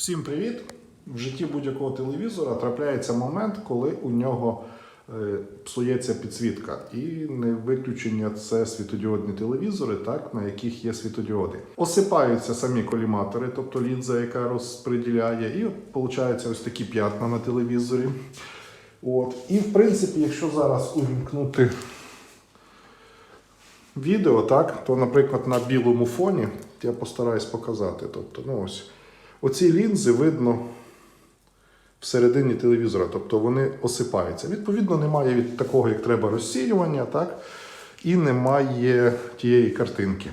Всім привіт! В житті будь-якого телевізора трапляється момент, коли у нього е, псується підсвітка. І не виключення це світодіодні телевізори, так, на яких є світодіоди. Осипаються самі коліматори, тобто лінза, яка розподіляє, і виходить ось такі п'ятна на телевізорі. От. І в принципі, якщо зараз увімкнути відео, так, то, наприклад, на білому фоні я постараюсь показати. Тобто, ну ось, оці лінзи видно всередині телевізора, тобто вони осипаються. Відповідно, немає від такого, як треба, розсіювання, так, і немає тієї картинки.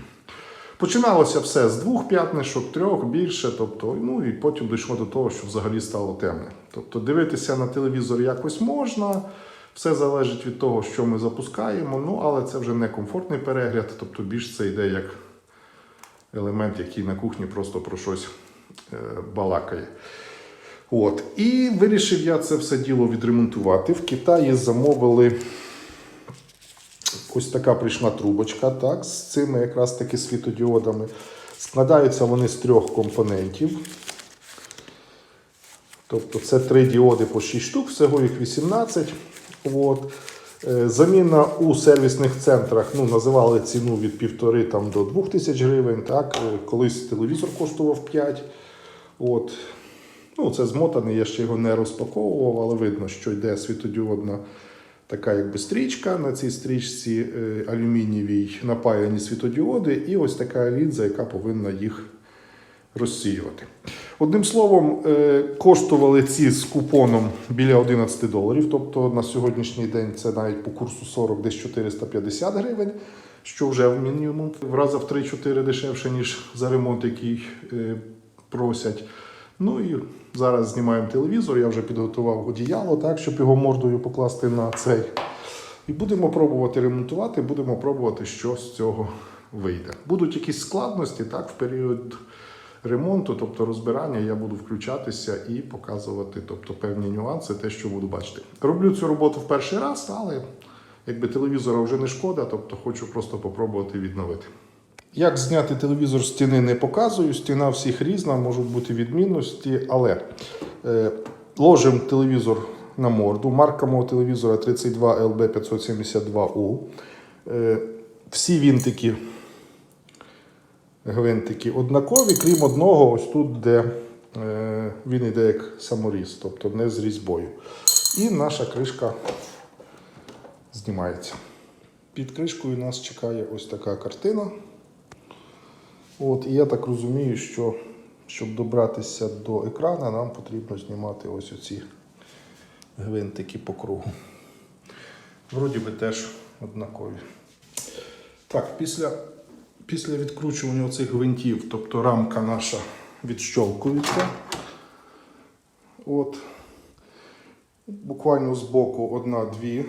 Починалося все з двох п'ятнишок, трьох більше, тобто, ну і потім дійшло до того, що взагалі стало темне. Тобто дивитися на телевізор якось можна, все залежить від того, що ми запускаємо, ну але це вже не комфортний перегляд, тобто більш це йде як елемент, який на кухні просто про щось балакає. От. І вирішив я це все діло відремонтувати. В Китаї замовили ось така прийшла трубочка, так, з цими якраз таки світодіодами. Складаються вони з трьох компонентів. Тобто це три діоди по 6 штук, всього їх 18. От. Е, Заміна у сервісних центрах ну, називали ціну від 1,5 там, до 2 тисяч гривень. Так? Е, Колись телевізор коштував 5. От. Ну, це змотаний, я ще його не розпаковував, але видно, що йде світодіодна така якби стрічка. На цій стрічці е, алюмінієвій напаяні світодіоди, і ось така лінза, яка повинна їх розсіювати. Одним словом, е, коштували ці з купоном біля 11 доларів. Тобто на сьогоднішній день це навіть по курсу 40 десь 450 гривень, що вже в мінімум в рази в 3-4 дешевше, ніж за ремонт, який е, просять. Ну і зараз знімаємо телевізор. Я вже підготував одіяло, так, щоб його мордою покласти на цей. І будемо пробувати ремонтувати, будемо пробувати, що з цього вийде. Будуть якісь складності так, в період ремонту, тобто розбирання, я буду включатися і показувати тобто, певні нюанси, те, що буду бачити. Роблю цю роботу в перший раз, але якби телевізора вже не шкода, тобто хочу просто попробувати відновити. Як зняти телевізор з стіни не показую. Стіна всіх різна, можуть бути відмінності, але е, ложимо телевізор на морду. Марка мого телевізора 32LB572U. Е, всі вінтики, гвинтики однакові, крім одного, ось тут, де е, він йде як саморіз, тобто не з різьбою. І наша кришка знімається. Під кришкою нас чекає ось така картина. От, і я так розумію, що щоб добратися до екрану, нам потрібно знімати ось оці гвинтики по кругу. Вроді би теж однакові. Так, після, після відкручування оцих гвинтів, тобто рамка наша відщолкується. От. Буквально з боку одна-дві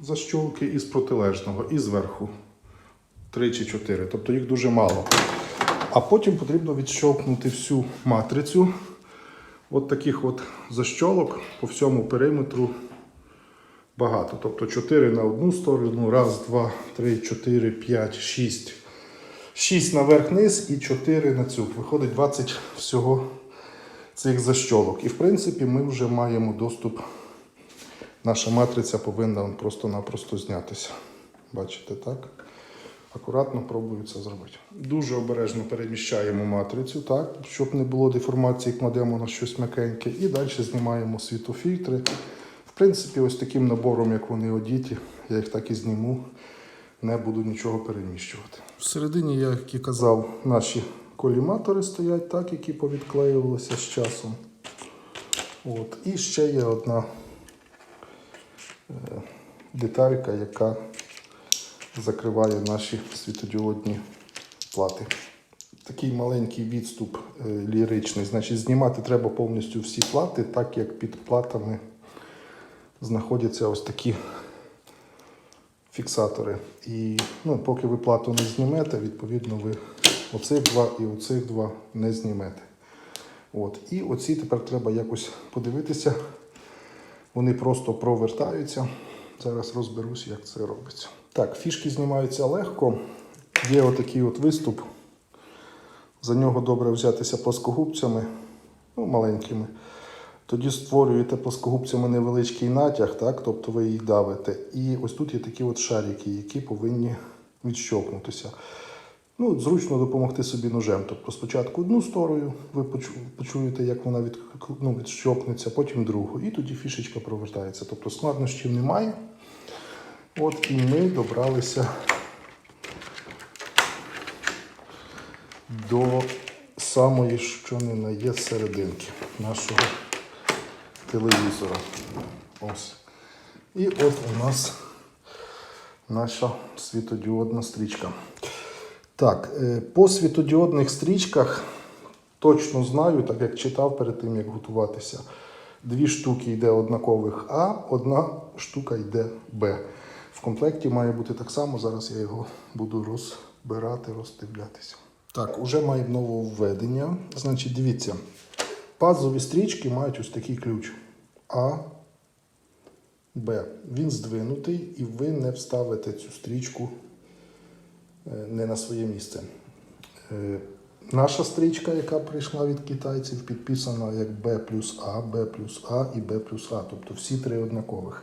защолки, і з протилежного, і зверху три чи чотири. Тобто їх дуже мало. А потім потрібно відщолкнути всю матрицю. От таких от защолок по всьому периметру багато. Тобто 4 на одну сторону, раз, два, три, чотири, п'ять, шість. 6 наверх-низ і 4 на цю. Виходить 20 всього цих защолок. І в принципі ми вже маємо доступ. Наша матриця повинна просто-напросто знятися. Бачите, так? Акуратно пробую це зробити. Дуже обережно переміщаємо матрицю, так, щоб не було деформації, кладемо на щось м'якеньке. І далі знімаємо світофільтри. В принципі, ось таким набором, як вони одіті, я їх так і зніму, не буду нічого переміщувати. Всередині, як і казав, наші коліматори стоять, так, які повідклеювалися з часом. От. І ще є одна е, деталька, яка закриває наші світодіодні плати. Такий маленький відступ е, ліричний. Значить, знімати треба повністю всі плати, так як під платами знаходяться ось такі фіксатори. І ну, поки ви плату не знімете, відповідно, ви оцих два і оцих два не знімете. От. І оці тепер треба якось подивитися. Вони просто провертаються. Зараз розберусь, як це робиться. Так, фішки знімаються легко. Є отакий от виступ. За нього добре взятися плоскогубцями. ну, маленькими. Тоді створюєте плоскогубцями невеличкий натяг, так? тобто ви їх давите. І ось тут є такі от шарики, які повинні відщопнутися. Ну, зручно допомогти собі ножем. Тобто спочатку одну сторону, ви почуєте, як вона від, ну, відщопнеться, потім другу. І тоді фішечка провертається. Тобто складнощів немає. От і ми добралися до самої, що не на є серединки нашого телевізора. Ось. І от у нас наша світодіодна стрічка. Так, е, по світодіодних стрічках точно знаю, так як читав перед тим, як готуватися. Дві штуки йде однакових А, одна штука йде Б. В комплекті має бути так само. Зараз я його буду розбирати, роздивлятися. Так, уже має нововведення. Значить, дивіться, пазові стрічки мають ось такий ключ. А, Б. Він здвинутий, і ви не вставите цю стрічку е, не на своє місце. Е, Наша стрічка, яка прийшла від китайців, підписана як B плюс А, B плюс А і B плюс А, тобто всі три однакових.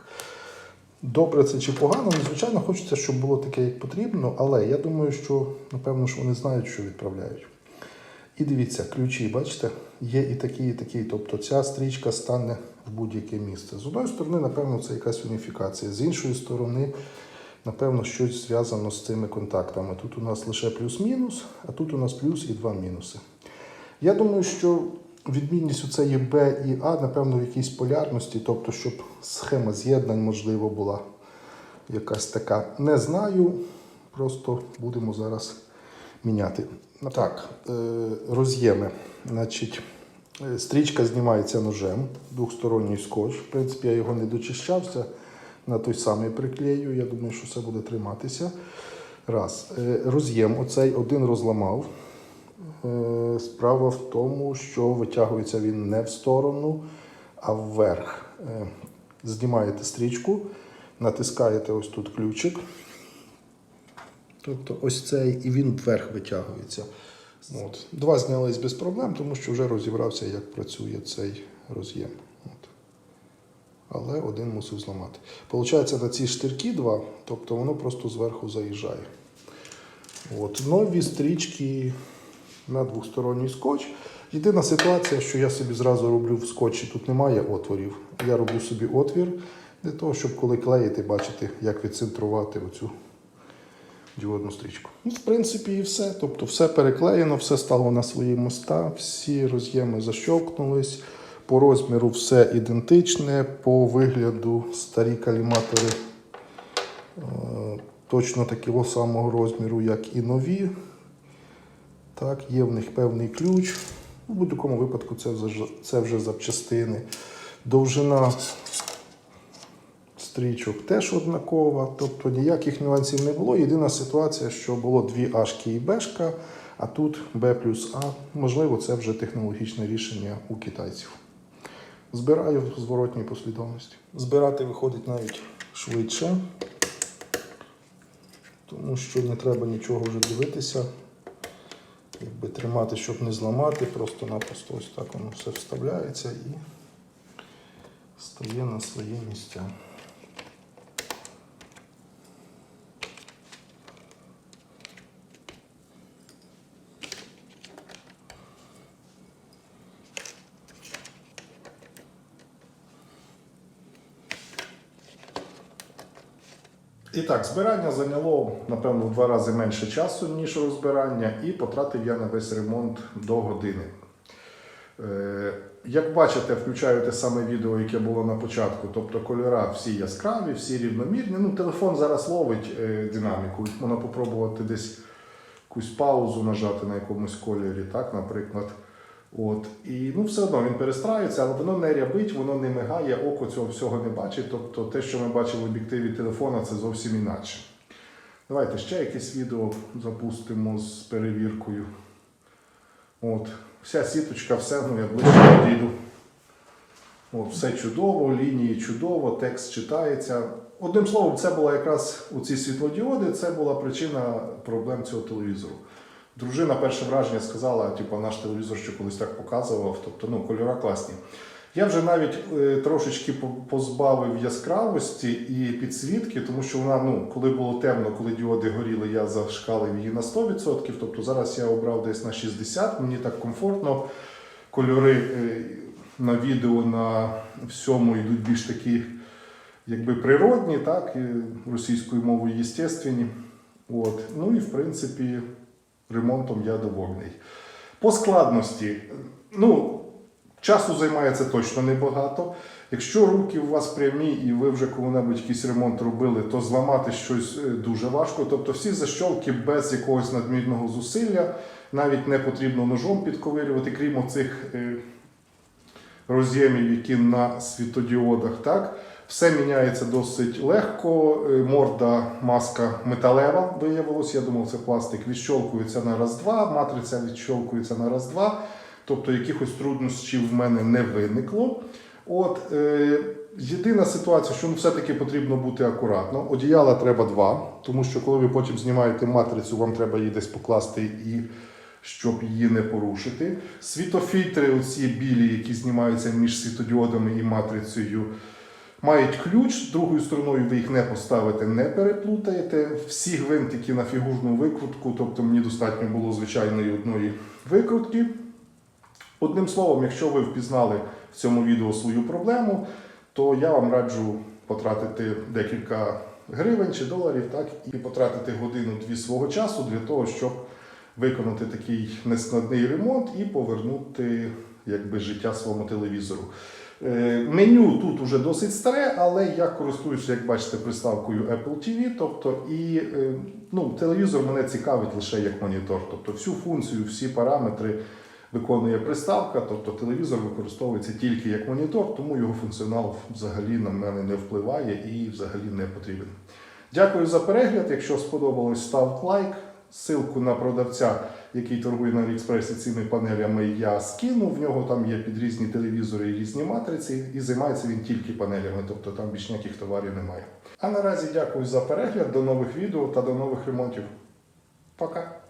Добре це чи погано, ну, звичайно, хочеться, щоб було таке, як потрібно, але я думаю, що напевно що вони знають, що відправляють. І дивіться, ключі, бачите, є і такі, і такі. Тобто ця стрічка стане в будь-яке місце. З одної сторони, напевно, це якась уніфікація. З іншої сторони, напевно, щось зв'язано з цими контактами. Тут у нас лише плюс-мінус, а тут у нас плюс і два мінуси. Я думаю, що відмінність у це є Б і А, напевно, в якійсь полярності, тобто, щоб схема з'єднань, можливо, була якась така. Не знаю, просто будемо зараз міняти. Так, е, роз'єми. Значить, е, стрічка знімається ножем, двохсторонній скотч. В принципі, я його не дочищався на той самий приклею. Я думаю, що це буде триматися. Раз. Е, Роз'єм, оцей один розламав. Справа в тому, що витягується він не в сторону, а вверх. Знімаєте стрічку, натискаєте ось тут ключик. Тобто ось цей і він вверх витягується. От. Два знялись без проблем, тому що вже розібрався, як працює цей роз'єм. Але один мусив зламати. Получається, на ці штирки два, тобто воно просто зверху заїжджає. От. Нові стрічки на двосторонній скотч. Єдина ситуація, що я собі зразу роблю в скотчі, тут немає отворів. Я роблю собі отвір для того, щоб коли клеїти, бачити, як відцентрувати оцю діодну стрічку. Ну, в принципі, і все. Тобто все переклеєно, все стало на свої моста, всі роз'єми защовкнулись. По розміру все ідентичне, по вигляду старі каліматори е, точно такого самого розміру, як і нові. Так, є в них певний ключ. У будь-якому випадку це вже, це вже запчастини. Довжина стрічок теж однакова, тобто ніяких нюансів не було. Єдина ситуація, що було дві Ашки і Бешка, а тут Б плюс А. Можливо, це вже технологічне рішення у китайців. Збираю в зворотній послідовності. Збирати виходить навіть швидше, тому що не треба нічого вже дивитися. Якби тримати, щоб не зламати, просто-напросто ось так воно все вставляється і стає на свої місця. І так, збирання зайняло, напевно, в два рази менше часу, ніж розбирання, і потратив я на весь ремонт до години. Е, Як бачите, включаю те саме відео, яке було на початку, тобто кольора всі яскраві, всі рівномірні. Ну, телефон зараз ловить е, динаміку. Можна попробувати десь якусь паузу нажати на якомусь кольорі, так, наприклад. От. І ну, все одно він перестраюється, але воно не рябить, воно не мигає, око цього всього не бачить. Тобто те, що ми бачили в об'єктиві телефона, це зовсім інакше. Давайте ще якесь відео запустимо з перевіркою. От. Вся сіточка, все, ну я ближче підійду. От, все чудово, лінії чудово, текст читається. Одним словом, це була якраз у ці світлодіоди, це була причина проблем цього телевізору. Дружина перше враження сказала, типу, наш телевізор, що колись так показував, тобто ну, кольора класні. Я вже навіть е, трошечки позбавив яскравості і підсвітки, тому що вона, ну, коли було темно, коли діоди горіли, я зашкалив її на 100%. Тобто зараз я обрав десь на 60%, мені так комфортно. Кольори е, на відео на всьому йдуть більш такі, якби природні, так, російською мовою єстественні. От. Ну і в принципі, ремонтом я довольний. По складності, ну, часу займає це точно небагато. Якщо руки у вас прямі і ви вже коли-небудь якийсь ремонт робили, то зламати щось е, дуже важко. Тобто всі защолки без якогось надмірного зусилля, навіть не потрібно ножом підковирювати, крім оцих е, роз'ємів, які на світодіодах. Так? Все міняється досить легко. Е, Морда, маска металева виявилось. Я думав, це пластик. Відщолкується на раз-два, матриця відщолкується на раз-два. Тобто якихось труднощів в мене не виникло. От, е, єдина ситуація, що ну, все-таки потрібно бути акуратно. Одіяла треба два, тому що коли ви потім знімаєте матрицю, вам треба її десь покласти і щоб її не порушити. Світофільтри, оці білі, які знімаються між світодіодами і матрицею, мають ключ, другою стороною ви їх не поставите, не переплутаєте. Всі гвинтики на фігурну викрутку, тобто мені достатньо було звичайної одної викрутки. Одним словом, якщо ви впізнали в цьому відео свою проблему, то я вам раджу потратити декілька гривень чи доларів, так, і потратити годину-дві свого часу для того, щоб виконати такий нескладний ремонт і повернути якби, життя своєму телевізору. Е, Меню тут уже досить старе, але я користуюся, як бачите, приставкою Apple TV. Тобто, і е, ну, телевізор мене цікавить лише як монітор. Тобто всю функцію, всі параметри виконує приставка, тобто телевізор використовується тільки як монітор, тому його функціонал взагалі на мене не впливає і взагалі не потрібен. Дякую за перегляд. Якщо сподобалось, ставте лайк. Ссылку на продавця, який торгує на Аліекспресі цими панелями, я скину. В нього там є під різні телевізори і різні матриці, і займається він тільки панелями, тобто там більш ніяких товарів немає. А наразі дякую за перегляд, до нових відео та до нових ремонтів. Пока!